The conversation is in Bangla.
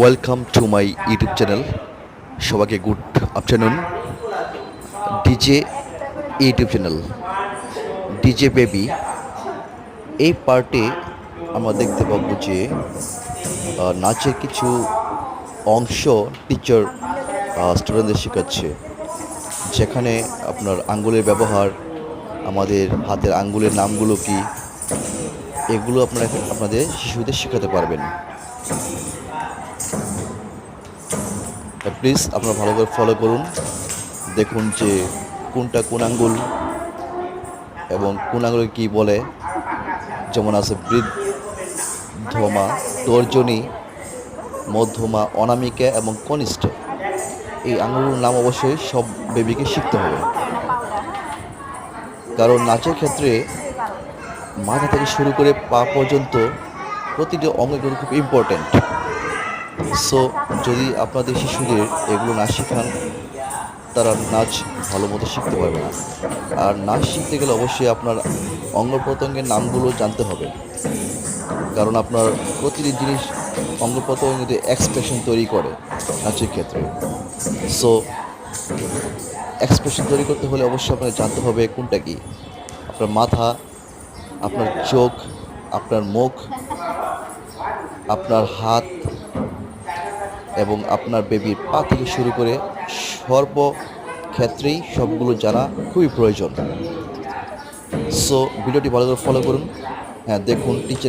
Welcome to my YouTube channel সবাইকে good afternoon DJ YouTube channel DJ baby এই পার্টে আমরা দেখতে পাবো যে নাচের কিছু অংশ টিচার স্টুডেন্টদের শেখাচ্ছে। যেখানে আপনার আঙ্গুলের ব্যবহার, আমাদের হাতের আঙ্গুলের নামগুলো কি, এগুলো আপনারা আপনাদের শিশুদের শেখাতে পারবেন। প্লিজ আপনারা ভালো করে ফলো করুন। দেখুন যে কোনটা কোন আঙ্গুল এবং কোন আঙ্গুলে কী বলে। যেমন আছে বৃদ্ধমা তর্জনী, মধ্যমা, অনামিকা এবং কনিষ্ঠ। এই আঙ্গুলগুলোর নাম অবশ্যই সব বেবিকে শিখতে হবে। কারণ নাচের ক্ষেত্রে মাথা থেকে শুরু করে পা পর্যন্ত প্রতিটি অঙ্গ কিন্তু খুব ইম্পর্ট্যান্ট সো যদি আপনাদের শিশুদের এগুলো না শেখান, তারা নাচ ভালো মতো শিখতে পারবে না। আর নাচ শিখতে গেলে অবশ্যই আপনার অঙ্গ প্রত্যঙ্গের নামগুলো জানতে হবে। কারণ আপনার প্রতিটি জিনিস অঙ্গ প্রত্যঙ্গ এক্সপ্রেশন তৈরি করে নাচের ক্ষেত্রে। সো এক্সপ্রেশন তৈরি করতে হলে অবশ্যই আপনাকে জানতে হবে কোনটা কি। আপনার মাথা, আপনার চোখ, আপনার মুখ আপনার হাত এবং আপনার বেবির পা থেকে শুরু করে সর্বক্ষেত্রেই সবগুলো জানা খুবই প্রয়োজন। সো ভিডিওটি ভালো করে ফলো করুন। হ্যাঁ দেখুন টিচার